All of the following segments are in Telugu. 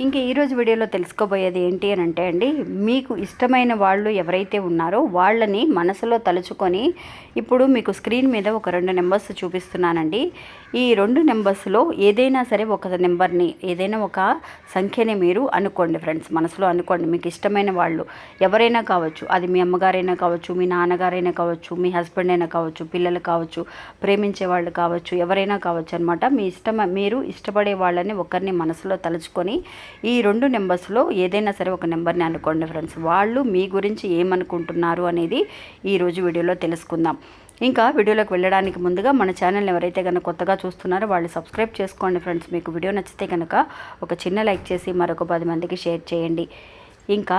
ఇంకా ఈరోజు వీడియోలో తెలుసుకోబోయేది ఏంటి అని అంటే అండి మీకు ఇష్టమైన వాళ్ళు ఎవరైతే ఉన్నారో వాళ్ళని మనసులో తలుచుకొని ఇప్పుడు మీకు స్క్రీన్ మీద ఒక రెండు నెంబర్స్ చూపిస్తున్నానండి. ఈ రెండు నెంబర్స్లో ఏదైనా సరే ఒక నెంబర్ని ఏదైనా ఒక సంఖ్యని మీరు అనుకోండి ఫ్రెండ్స్ మనసులో అనుకోండి మీకు ఇష్టమైన వాళ్ళు ఎవరైనా కావచ్చు. అది మీ అమ్మగారైనా కావచ్చు మీ నాన్నగారైనా కావచ్చు మీ హస్బెండ్ అయినా కావచ్చు పిల్లలు కావచ్చు ప్రేమించే వాళ్ళు కావచ్చు ఎవరైనా కావచ్చు అనమాట మీ ఇష్టం మీరు ఇష్టపడే వాళ్ళని ఒకరిని మనసులో తలుచుకొని ఈ రెండు నెంబర్స్లో ఏదైనా సరే ఒక నెంబర్ని అనుకోండి ఫ్రెండ్స్. వాళ్ళు మీ గురించి ఏమనుకుంటున్నారు అనేది ఈరోజు వీడియోలో తెలుసుకుందాం. ఇంకా వీడియోలోకి వెళ్ళడానికి ముందుగా మన ఛానల్ని ఎవరైతే కనుక కొత్తగా చూస్తున్నారో వాళ్ళు సబ్స్క్రైబ్ చేసుకోండి ఫ్రెండ్స్. మీకు వీడియో నచ్చితే కనుక ఒక చిన్న లైక్ చేసి మరొక పది మందికి షేర్ చేయండి. ఇంకా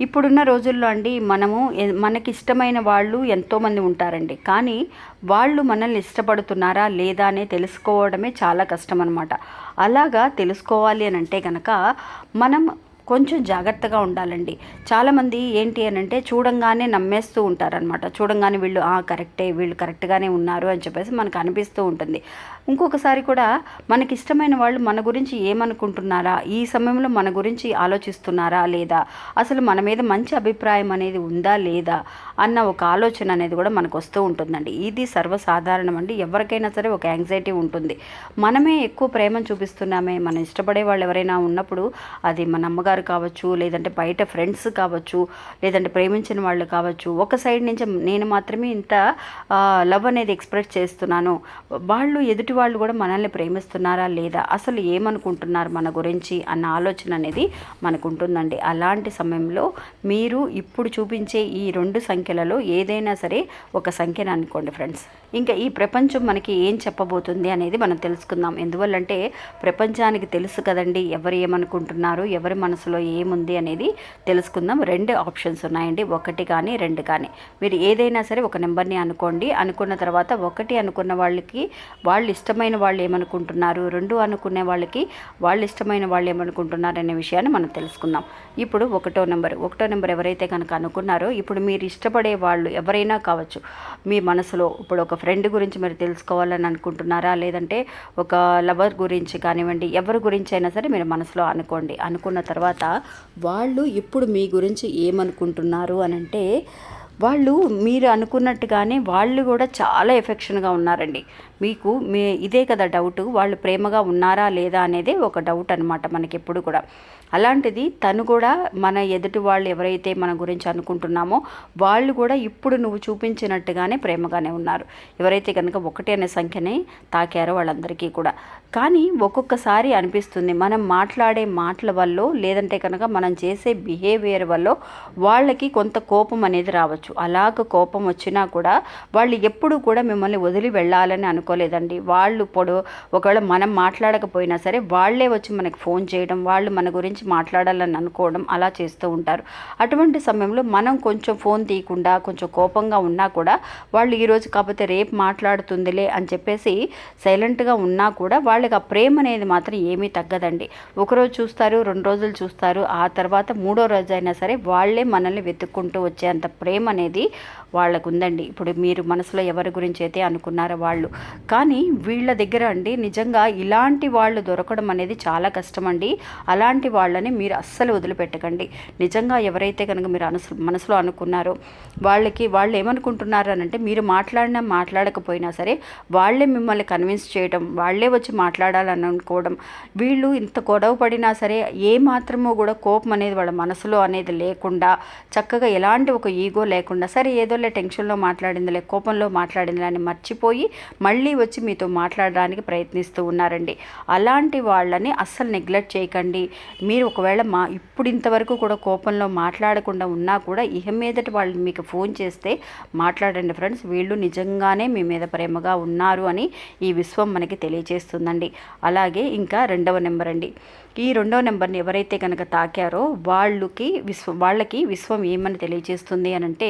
ఇప్పుడున్న రోజుల్లో అండి మనము మనకిష్టమైన వాళ్ళు ఎంతోమంది ఉంటారండి. కానీ వాళ్ళు మనల్ని ఇష్టపడుతున్నారా లేదా అనే తెలుసుకోవడమే చాలా కష్టం అనమాట అలాగా తెలుసుకోవాలి అని అంటే కనుక మనం కొంచెం జాగ్రత్తగా ఉండాలండి. చాలామంది ఏంటి అని అంటే చూడంగానే నమ్మేస్తూ ఉంటారనమాట చూడంగానే వీళ్ళు ఆ కరెక్టే వీళ్ళు కరెక్ట్గానే ఉన్నారు అని చెప్పేసి మనకు అనిపిస్తూ ఉంటుంది. ఇంకొకసారి కూడా మనకి ఇష్టమైన వాళ్ళు మన గురించి ఏమనుకుంటున్నారా? ఈ సమయంలో మన గురించి ఆలోచిస్తున్నారా లేదా? అసలు మన మీద మంచి అభిప్రాయం అనేది ఉందా లేదా? అన్న ఒక ఆలోచన అనేది కూడా మనకు వస్తూ ఉంటుందండి. ఇది సర్వసాధారణం అండి. ఎవరికైనా సరే ఒక యాంగ్జైటీ ఉంటుంది. మనమే ఎక్కువ ప్రేమ చూపిస్తున్నామే. మనం ఇష్టపడే వాళ్ళు ఎవరైనా ఉన్నప్పుడు అది మన అమ్మగారు కావచ్చు లేదంటే బయట ఫ్రెండ్స్ కావచ్చు లేదంటే ప్రేమించిన వాళ్ళు కావచ్చు ఒక సైడ్ నుంచి నేను మాత్రమే ఇంత లవ్ అనేది ఎక్స్ప్రెస్ చేస్తున్నాను. వాళ్ళు ఎదుటి వాళ్ళు కూడా మనల్ని ప్రేమిస్తున్నారా లేదా అసలు ఏమనుకుంటున్నారు మన గురించి అన్న ఆలోచన అనేది మనకు ఉంటుందండి అలాంటి సమయంలో మీరు ఇప్పుడు చూపించే ఈ రెండు సంఖ్యలలో ఏదైనా సరే ఒక సంఖ్యను అనుకోండి ఫ్రెండ్స్ ఇంకా ఈ ప్రపంచం మనకి ఏం చెప్పబోతుంది అనేది మనం తెలుసుకుందాం. ఎందువల్లంటే ప్రపంచానికి తెలుసు కదండి ఎవరు ఏమనుకుంటున్నారు ఎవరి మనసులో ఏముంది అనేది తెలుసుకుందాం. రెండు ఆప్షన్స్ ఉన్నాయండి. ఒకటి కానీ రెండు కానీ. మీరు ఏదైనా సరే ఒక నెంబర్ని అనుకోండి. అనుకున్న తర్వాత ఒకటి అనుకున్న వాళ్ళకి వాళ్ళు ఇష్టమైన వాళ్ళు ఏమనుకుంటున్నారు? రెండు అనుకునే వాళ్ళకి వాళ్ళు ఇష్టమైన వాళ్ళు ఏమనుకుంటున్నారు అనే విషయాన్ని మనం తెలుసుకుందాం. ఇప్పుడు ఒకటో నెంబర్. ఒకటో నెంబర్ ఎవరైతే కనుక అనుకున్నారో ఇప్పుడు మీరు ఇష్టపడే వాళ్ళు ఎవరైనా కావచ్చు. మీ మనసులో ఇప్పుడు ఒక ఫ్రెండ్ గురించి మీరు తెలుసుకోవాలని అనుకుంటున్నారా? లేదంటే ఒక లవర్ గురించి కానివ్వండి ఎవరి గురించి అయినా సరే మీరు మనసులో అనుకోండి. అనుకున్న తర్వాత వాళ్ళు ఇప్పుడు మీ గురించి ఏమనుకుంటున్నారు అని అంటే వాళ్ళు మీరు అనుకున్నట్టుగానే వాళ్ళు కూడా చాలా ఎఫెక్షన్గా ఉన్నారండి. మీకు మీ ఇదే కదా డౌట్ వాళ్ళు ప్రేమగా ఉన్నారా లేదా అనేదే ఒక డౌట్ అనమాట మనకి ఎప్పుడు కూడా. అలాంటిది తను కూడా మన ఎదుటి వాళ్ళు ఎవరైతే మన గురించి అనుకుంటున్నామో వాళ్ళు కూడా ఇప్పుడు నువ్వు చూపించినట్టుగానే ప్రేమగానే ఉన్నారు. ఎవరైతే కనుక ఒకటి అనే సంఖ్యని తాకారో వాళ్ళందరికీ కూడా. కానీ ఒక్కొక్కసారి అనిపిస్తుంది మనం మాట్లాడే మాటల వల్ల లేదంటే కనుక మనం చేసే బిహేవియర్ వల్ల వాళ్ళకి కొంత కోపం అనేది రావచ్చు. అలాగ కోపం వచ్చినా కూడా వాళ్ళు ఎప్పుడు కూడా మిమ్మల్ని వదిలి వెళ్ళాలని అనుకోలేదండి. వాళ్ళు ఇప్పుడు ఒకవేళ మనం మాట్లాడకపోయినా సరే వాళ్ళే వచ్చి మనకి ఫోన్ చేయడం వాళ్ళు మన గురించి మాట్లాడాలని అనుకోవడం అలా చేస్తూ ఉంటారు. అటువంటి సమయంలో మనం కొంచెం ఫోన్ తీయకుండా కొంచెం కోపంగా ఉన్నా కూడా వాళ్ళు ఈరోజు కాకపోతే రేపు మాట్లాడుతుందిలే అని చెప్పేసి సైలెంట్గా ఉన్నా కూడా వాళ్ళకి ఆ ప్రేమ అనేది మాత్రం ఏమీ తగ్గదండి. ఒకరోజు చూస్తారు రెండు రోజులు చూస్తారు ఆ తర్వాత మూడో రోజు అయినా సరే వాళ్ళే మనల్ని వెతుక్కుంటూ వచ్చేంత ప్రేమ అనేది వాళ్ళకు ఉందండి ఇప్పుడు మీరు మనసులో ఎవరి గురించి అయితే అనుకున్నారో వాళ్ళు. కానీ వీళ్ళ దగ్గర అండి నిజంగా ఇలాంటి వాళ్ళు దొరకడం అనేది చాలా కష్టం అండి అలాంటి వాళ్ళని మీరు అస్సలు వదిలిపెట్టకండి. నిజంగా ఎవరైతే కనుక మీరు అనుసు మనసులో అనుకున్నారో వాళ్ళకి వాళ్ళు ఏమనుకుంటున్నారు అని అంటే మీరు మాట్లాడినా మాట్లాడకపోయినా సరే వాళ్ళే మిమ్మల్ని కన్విన్స్ చేయడం వాళ్ళే వచ్చి మాట్లాడాలని అనుకోవడం వీళ్ళు ఇంత గొడవ పడినా సరే ఏ మాత్రమో కూడా కోపం అనేది వాళ్ళ మనసులో అనేది లేకుండా చక్కగా ఎలాంటి ఒక ఈగో లేకుండా లేకుండా సరే ఏదోలే టెన్షన్లో మాట్లాడిందిలే కోపంలో మాట్లాడిందిలే అని మర్చిపోయి మళ్ళీ వచ్చి మీతో మాట్లాడడానికి ప్రయత్నిస్తూ ఉన్నారండి. అలాంటి వాళ్ళని అస్సలు నెగ్లెక్ట్ చేయకండి. మీరు ఒకవేళ మా ఇప్పుడు ఇంతవరకు కూడా కోపంలో మాట్లాడకుండా ఉన్నా కూడా ఇహ మీదటి వాళ్ళు మీకు ఫోన్ చేస్తే మాట్లాడండి ఫ్రెండ్స్. వీళ్ళు నిజంగానే మీ మీద ప్రేమగా ఉన్నారు అని ఈ విశ్వం మనకి తెలియజేస్తుందండి అలాగే ఇంకా రెండవ నెంబర్ అండి. ఈ రెండవ నెంబర్ని ఎవరైతే కనుక తాకారో వాళ్ళకి విశ్వ వాళ్ళకి విశ్వం ఏమని తెలియజేస్తుంది అని అంటే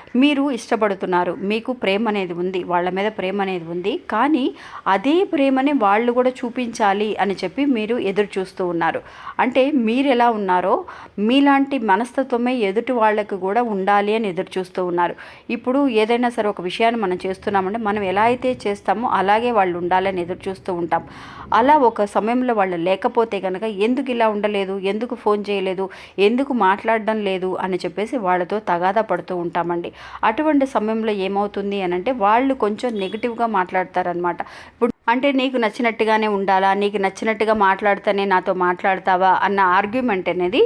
మీరు ఇష్టపడుతున్నారు. మీకు ప్రేమ అనేది ఉంది. వాళ్ళ మీద ప్రేమ అనేది ఉంది. కానీ అదే ప్రేమని వాళ్ళు కూడా చూపించాలి అని చెప్పి మీరు ఎదురు చూస్తూ ఉన్నారు. అంటే మీరు ఎలా ఉన్నారో మీలాంటి మనస్తత్వమే ఎదుటి వాళ్ళకు కూడా ఉండాలి అని ఎదురు చూస్తూ ఉన్నారు. ఇప్పుడు ఏదైనా సరే ఒక విషయాన్ని మనం చేస్తున్నామంటే మనం ఎలా అయితే చేస్తామో అలాగే వాళ్ళు ఉండాలని ఎదురు చూస్తూ ఉంటాం. అలా ఒక సమయంలో వాళ్ళు లేకపోతే కనుక ఎందుకు ఇలా ఉండలేదు? ఎందుకు ఫోన్ చేయలేదు? ఎందుకు మాట్లాడడం లేదు? అని చెప్పేసి వాళ్ళతో తగాదా పడుతూ ఉంటామండి. అటువంటి సమయంలో ఏమవుతుంది అని అంటే వాళ్ళు కొంచెం నెగిటివ్గా మాట్లాడతారనమాట ఇప్పుడు అంటే నీకు నచ్చినట్టుగానే ఉండాలా నీకు నచ్చినట్టుగా మాట్లాడితేనే నాతో మాట్లాడతావా అన్న ఆర్గ్యుమెంట్ అనేది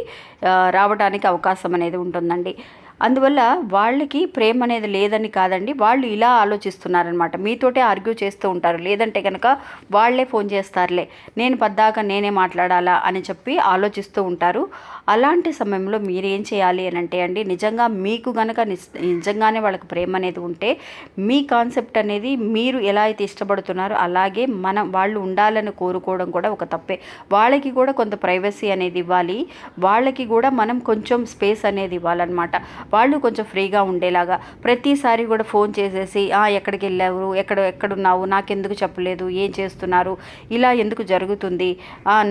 రావడానికి అవకాశం అనేది ఉంటుందండి. అందువల్ల వాళ్ళకి ప్రేమ అనేది లేదని కాదండి. వాళ్ళు ఇలా ఆలోచిస్తున్నారనమాట. మీతోటే ఆర్గ్యూ చేస్తూ ఉంటారు. లేదంటే కనుక వాళ్ళే ఫోన్ చేస్తారులే. నేను పద్దాక నేనే మాట్లాడాలా అని చెప్పి ఆలోచిస్తూ ఉంటారు. అలాంటి సమయంలో మీరు ఏం చేయాలి అని అంటే అండి నిజంగా మీకు గనక నిజంగానే వాళ్ళకి ప్రేమ అనేది ఉంటే మీ కాన్సెప్ట్ అనేది మీరు ఎలా అయితే ఇష్టపడుతున్నారో అలాగే మనం వాళ్ళు ఉండాలని కోరుకోవడం కూడా ఒక తప్పే. వాళ్ళకి కూడా కొంత ప్రైవసీ అనేది ఇవ్వాలి. వాళ్ళకి కూడా మనం కొంచెం స్పేస్ అనేది ఇవ్వాలన్నమాట. వాళ్ళు కొంచెం ఫ్రీగా ఉండేలాగా ప్రతిసారి కూడా ఫోన్ చేసేసి ఎక్కడికి వెళ్ళావు ఎక్కడ ఎక్కడున్నావు? నాకెందుకు చెప్పలేదు? ఏం చేస్తున్నారు? ఇలా ఎందుకు జరుగుతుంది?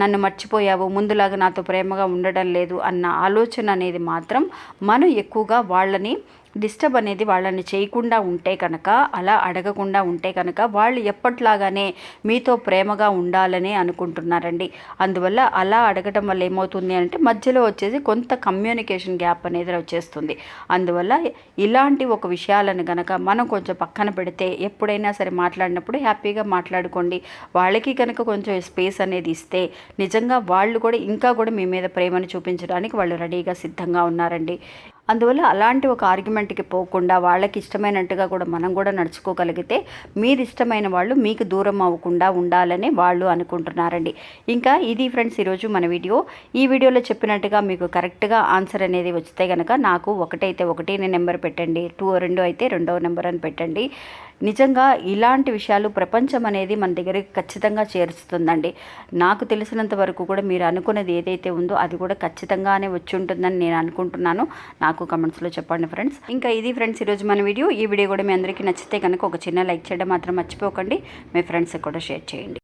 నన్ను మర్చిపోయావు. ముందులాగా నాతో ప్రేమగా ఉండడం లేదు అన్న ఆలోచన అనేది మాత్రం మనం ఎక్కువగా వాళ్ళని డిస్టర్బ్ అనేది వాళ్ళని చేయకుండా ఉంటే కనుక అలా అడగకుండా ఉంటే కనుక వాళ్ళు ఎప్పట్లాగానే మీతో ప్రేమగా ఉండాలని అనుకుంటున్నారండి. అందువల్ల అలా అడగటం వల్ల ఏమవుతుంది అంటే మధ్యలో వచ్చేసి కొంత కమ్యూనికేషన్ గ్యాప్ అనేది వచ్చేస్తుంది. అందువల్ల ఇలాంటి ఒక విషయాలను గనక మనం కొంచెం పక్కన పెడితే ఎప్పుడైనా సరే మాట్లాడినప్పుడు హ్యాపీగా మాట్లాడుకోండి. వాళ్ళకి కనుక కొంచెం స్పేస్ అనేది ఇస్తే నిజంగా వాళ్ళు కూడా ఇంకా కూడా మీ మీద ప్రేమను చూపించడానికి వాళ్ళు రెడీగా సిద్ధంగా ఉన్నారండి. అందువల్ల అలాంటి ఒక ఆర్గ్యుమెంట్కి పోకుండా వాళ్ళకి ఇష్టమైనట్టుగా కూడా మనం కూడా నడుచుకోగలిగితే మీరు ఇష్టమైన వాళ్ళు మీకు దూరం అవ్వకుండా ఉండాలని వాళ్ళు అనుకుంటున్నారండి. ఇంకా ఇది ఫ్రెండ్స్ ఈరోజు మన వీడియో. ఈ వీడియోలో చెప్పినట్టుగా మీకు కరెక్ట్గా ఆన్సర్ అనేది వచ్చితే కనుక నాకు ఒకటైతే ఒకటి నెంబర్ పెట్టండి. టూ రెండు అయితే రెండవ నెంబర్ అని పెట్టండి. నిజంగా ఇలాంటి విషయాలు ప్రపంచం అనేది మన దగ్గరికి ఖచ్చితంగా చేరుస్తుందండి. నాకు తెలిసినంత వరకు కూడా మీరు అనుకున్నది ఏదైతే ఉందో అది కూడా ఖచ్చితంగానే వచ్చి ఉంటుందని నేను అనుకుంటున్నాను. నాకు కమెంట్స్లో చెప్పండి ఫ్రెండ్స్ ఇంకా ఇది ఫ్రెండ్స్ ఈరోజు మన వీడియో. ఈ వీడియో కూడా మీ అందరికీ నచ్చితే కనుక ఒక చిన్న లైక్ చేయడం మాత్రం మర్చిపోకండి. మీ ఫ్రెండ్స్కి కూడా షేర్ చేయండి.